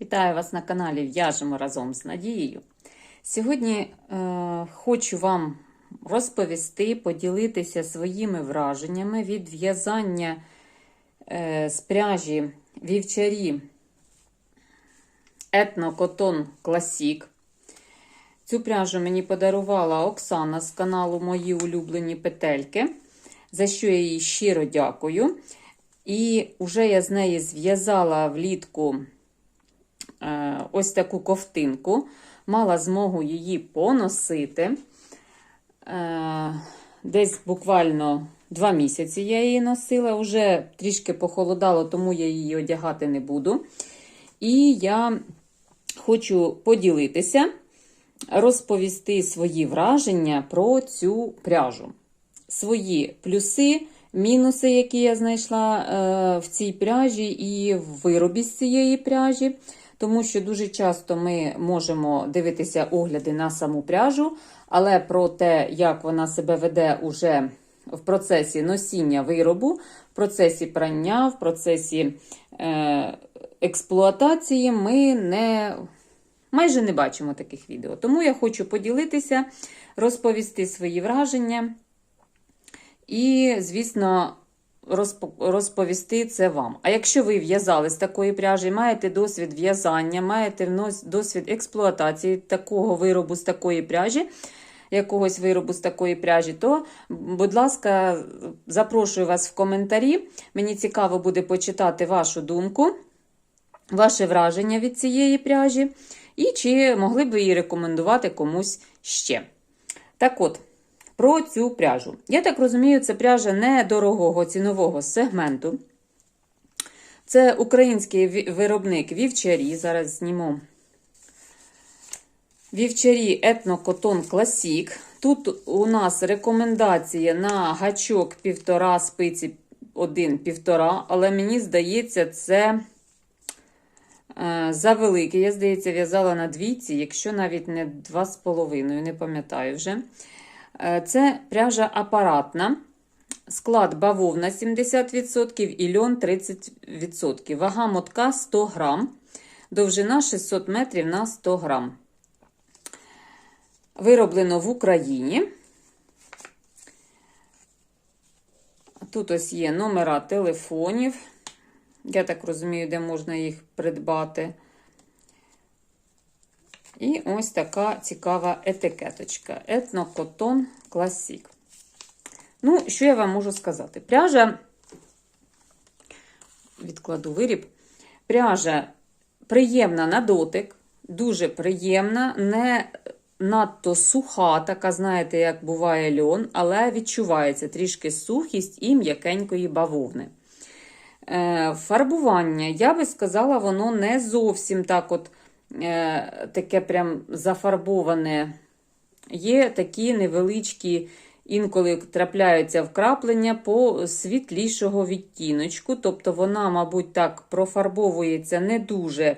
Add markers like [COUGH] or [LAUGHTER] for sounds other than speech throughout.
Вітаю вас на каналі В'яжемо разом з Надією. Сьогодні е, хочу вам розповісти, поділитися своїми враженнями від в'язання е, з пряжі вівчарі Етно Котон Класік. Цю пряжу мені подарувала Оксана з каналу Мої улюблені петельки, за що я їй щиро дякую. І вже я з неї зв'язала влітку ось таку ковтинку, мала змогу її поносити. Е, Десь буквально два місяці я її носила, вже трішки похолодало, тому я її одягати не буду. І я хочу поділитися, розповісти свої враження про цю пряжу. Свої плюси, мінуси, які я знайшла е, в цій пряжі, і в виробі з цієї пряжі. Тому що дуже часто ми можемо дивитися огляди на саму пряжу, але про те, як вона себе веде уже в процесі носіння виробу, в процесі прання, в процесі е, експлуатації, ми не, майже не бачимо таких відео. Тому я хочу поділитися, розповісти свої враження. І, звісно, розповісти це вам. А якщо ви в'язали з такої пряжі, маєте досвід в'язання, маєте досвід експлуатації такого виробу з такої пряжі, якогось виробу з такої пряжі, то, будь ласка, запрошую вас в коментарі. Мені цікаво буде почитати вашу думку, ваше враження від цієї пряжі, і чи могли б ви її рекомендувати комусь ще. Так от. Про цю пряжу. Я так розумію, це пряжа недорогого цінового сегменту. Це український виробник вівчарі. Зараз зніму вівчарі Етнокотон Класік. Тут у нас рекомендація на гачок півтора спиці 1,5, але мені здається, це е, завеликий. Я, здається, в'язала на двійці, якщо навіть не 2,5, не пам'ятаю вже. Це пряжа апаратна, склад бавовна 70% і льон 30%. Вага мотка 100 грам, довжина 600 метрів на 100 грам. Вироблено в Україні. Тут ось є номера телефонів. Я так розумію, де можна їх придбати. І ось така цікава етикеточка. Етнокотон Класік. Ну, що я вам можу сказати? Пряжа, відкладу виріб, пряжа приємна на дотик, дуже приємна, не надто суха, така, знаєте, як буває льон, але відчувається трішки сухість і м'якенької бавовни. Е, фарбування, я би сказала, воно не зовсім так от. Е, таке прям зафарбоване. Є такі невеличкі, інколи трапляються вкраплення по світлішого відтіночку. Тобто вона, мабуть, так профарбовується не дуже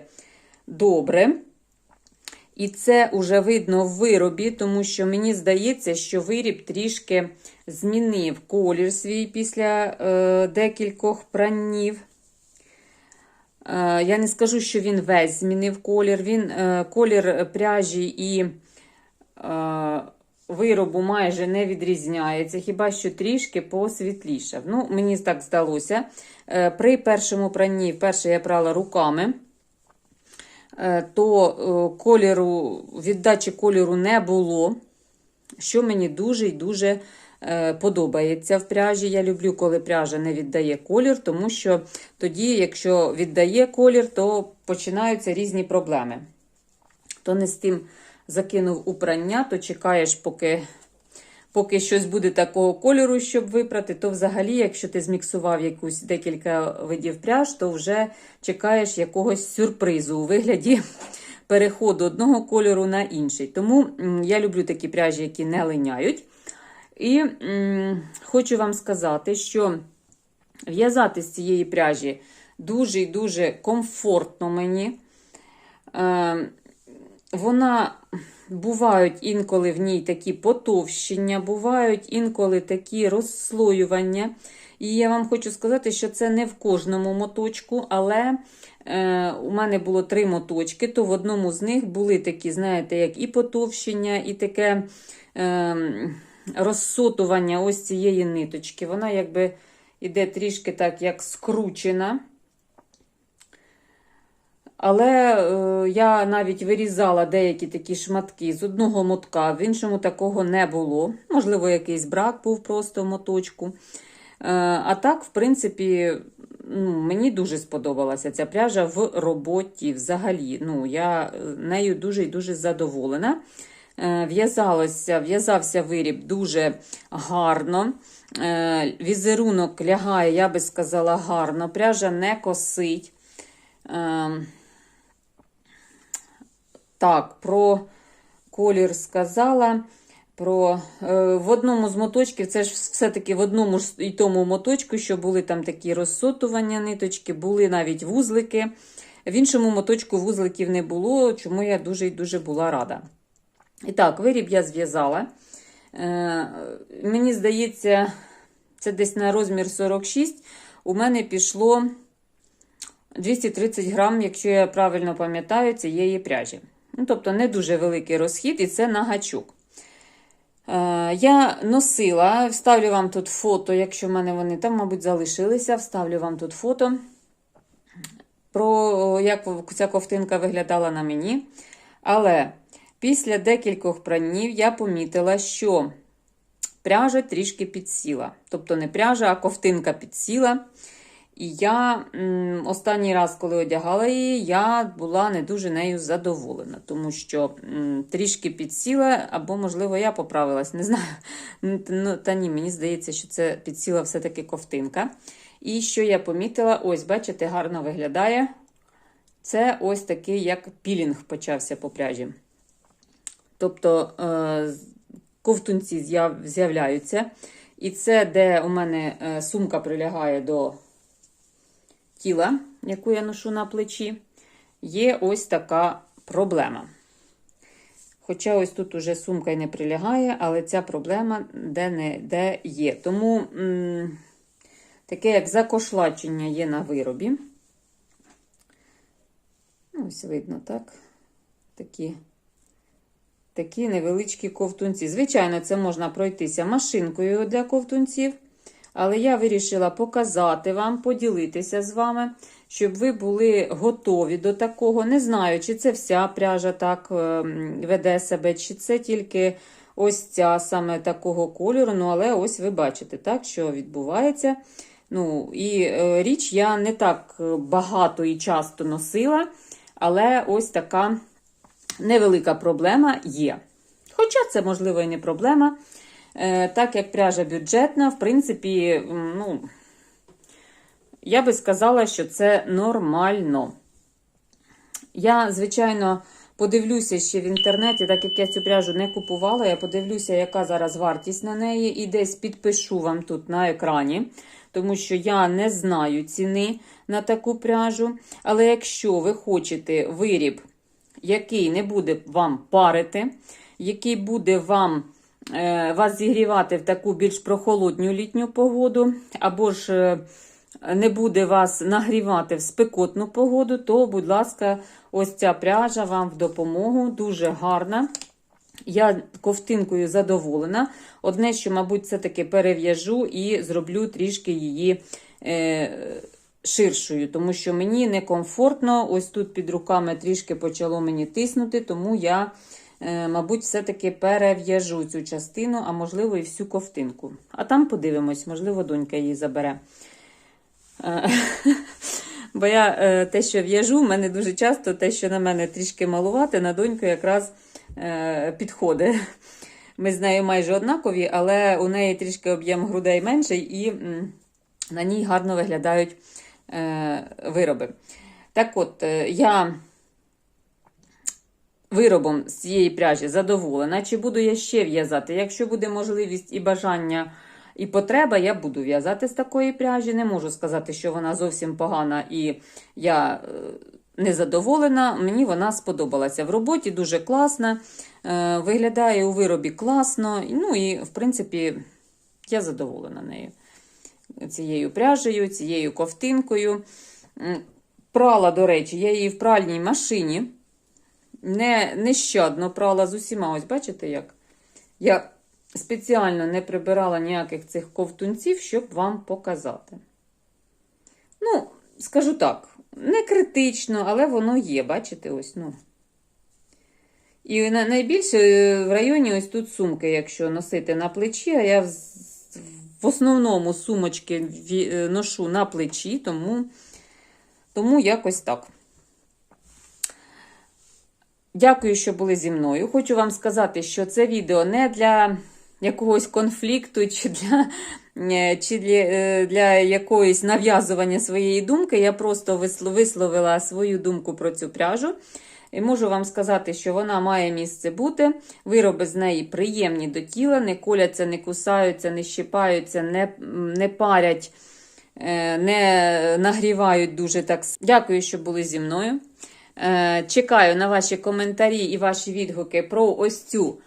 добре. І це вже видно в виробі, тому що мені здається, що виріб трішки змінив колір свій після е, декількох праннів. Е, я не скажу, що він весь змінив колір. Він е, колір пряжі і е, виробу майже не відрізняється, хіба що трішки посвітлішав. Ну, Мені так здалося. При першому пранні, перше я прала руками, то кольору, віддачі кольору не було, що мені дуже і дуже подобається в пряжі. Я люблю, коли пряжа не віддає колір, тому що тоді, якщо віддає колір, то починаються різні проблеми. То не з тим закинув у прання, то чекаєш, поки. Поки щось буде такого кольору, щоб випрати, то взагалі, якщо ти зміксував якусь декілька видів пряж, то вже чекаєш якогось сюрпризу у вигляді переходу одного кольору на інший. Тому я люблю такі пряжі, які не линяють. І м, хочу вам сказати, що в'язати з цієї пряжі дуже і дуже комфортно мені. Е, Вона бувають інколи в ній такі потовщення, бувають інколи такі розслоювання. І я вам хочу сказати, що це не в кожному моточку, але е, у мене було три моточки, то в одному з них були такі, знаєте, як і потовщення, і таке е, розсотування ось цієї ниточки. Вона якби іде трішки так, як скручена. Але е, я навіть вирізала деякі такі шматки з одного мотка, в іншому такого не було. Можливо, якийсь брак був просто в моточку. Е, а так, в принципі, ну, мені дуже сподобалася ця пряжа в роботі взагалі. Ну, Я нею дуже і дуже задоволена. Е, в'язався виріб дуже гарно. Е, Візерунок лягає, я би сказала, гарно. Пряжа не косить. Е, Так, про колір сказала. Про, в одному з моточків, це ж все-таки в одному ж і тому моточку, що були там такі розсотування ниточки, були навіть вузлики. В іншому моточку вузликів не було, чому я дуже і дуже була рада. І так, виріб я зв'язала. Е, мені здається, це десь на розмір 46. У мене пішло 230 грам, якщо я правильно пам'ятаю, цієї пряжі. Ну, тобто не дуже великий розхід, і це на гачок. Е, Я носила, вставлю вам тут фото, якщо в мене вони там, мабуть, залишилися. Вставлю вам тут фото, про як ця ковтинка виглядала на мені. Але після декількох пранів я помітила, що пряжа трішки підсіла. Тобто не пряжа, а ковтинка підсіла. І я останній раз, коли одягала її, я була не дуже нею задоволена, тому що трішки підсіла, або, можливо, я поправилась, не знаю. Ну, Та ні, мені здається, що це підсіла все-таки ковтинка. І що я помітила, ось, бачите, гарно виглядає. Це ось такий, як пілінг почався по пряжі. Тобто е, ковтунці з'являються. І це, де у мене е, сумка прилягає до тіла, яку я ношу на плечі, є ось така проблема. Хоча ось тут уже сумка й не прилягає, але ця проблема де не де є. Тому таке як закошлачення є на виробі. Ось видно, так? Такі, такі невеличкі ковтунці. Звичайно, це можна пройтися машинкою для ковтунців. Але я вирішила показати вам, поділитися з вами, щоб ви були готові до такого. Не знаю, чи це вся пряжа так е, веде себе, чи це тільки ось ця саме такого кольору. Ну, але ось ви бачите, так, що відбувається. Ну, І е, річ я не так багато і часто носила, але ось така невелика проблема є. Хоча це, можливо, і не проблема. Е, Так як пряжа бюджетна, в принципі, ну, я би сказала, що це нормально. Я, звичайно, подивлюся ще в інтернеті, так як я цю пряжу не купувала, я подивлюся, яка зараз вартість на неї, і десь підпишу вам тут на екрані, тому що я не знаю ціни на таку пряжу. Але якщо ви хочете виріб, який не буде вам парити, який буде вам е, вас зігрівати в таку більш прохолодню літню погоду, або ж е, не буде вас нагрівати в спекотну погоду, то, будь ласка, ось ця пряжа вам в допомогу дуже гарна. Я ковтинкою задоволена. Одне, що, мабуть, все-таки перев'яжу і зроблю трішки її е, ширшою, тому що мені некомфортно. Ось тут під руками трішки почало мені тиснути, тому я, е, мабуть, все-таки перев'яжу цю частину, а можливо, і всю ковтинку. А там подивимось, можливо, донька її забере. Е, [LAUGHS] Бо я е, те, що в'яжу, в мене дуже часто те, що на мене трішки малувати, на доньку якраз підходить. [LAUGHS] Ми з нею майже однакові, але у неї трішки об'єм грудей менший, і на ній гарно виглядають вироби. Так от, е, я виробом з цієї пряжі задоволена. Чи буду я ще в'язати? Якщо буде можливість і бажання, і потреба, я буду в'язати з такої пряжі. Не можу сказати, що вона зовсім погана і я е, не задоволена. Мені вона сподобалася. В роботі дуже класна, е, виглядає у виробі класно. Ну і, в принципі, я задоволена нею. Цією пряжею, цією ковтинкою. Прала, до речі, я її в пральній машині. Не, нещадно прала з усіма. Ось бачите як? Я спеціально не прибирала ніяких цих ковтунців, щоб вам показати. Ну, скажу так, не критично, але воно є, бачите, ось, ну. І найбільше е, в районі ось тут сумки, якщо носити на плечі, а я в, основному сумочки е, ношу на плечі, тому, тому якось так. Дякую, що були зі мною. Хочу вам сказати, що це відео не для якогось конфлікту чи для, е, чи для, е, для якоїсь нав'язування своєї думки. Я просто висловила свою думку про цю пряжу. І можу вам сказати, що вона має місце бути. Вироби з неї приємні до тіла, не коляться, не кусаються, не щипаються, не, не парять, е, не нагрівають дуже так. Дякую, що були зі мною. Е, Чекаю на ваші коментарі і ваші відгуки про ось цю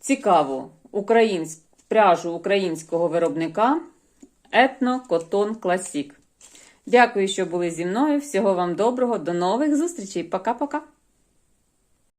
цікаву українську пряжу українського виробника Етно Котон Класік. Дякую, що були зі мною. Всього вам доброго, до нових зустрічей. Пока-пока.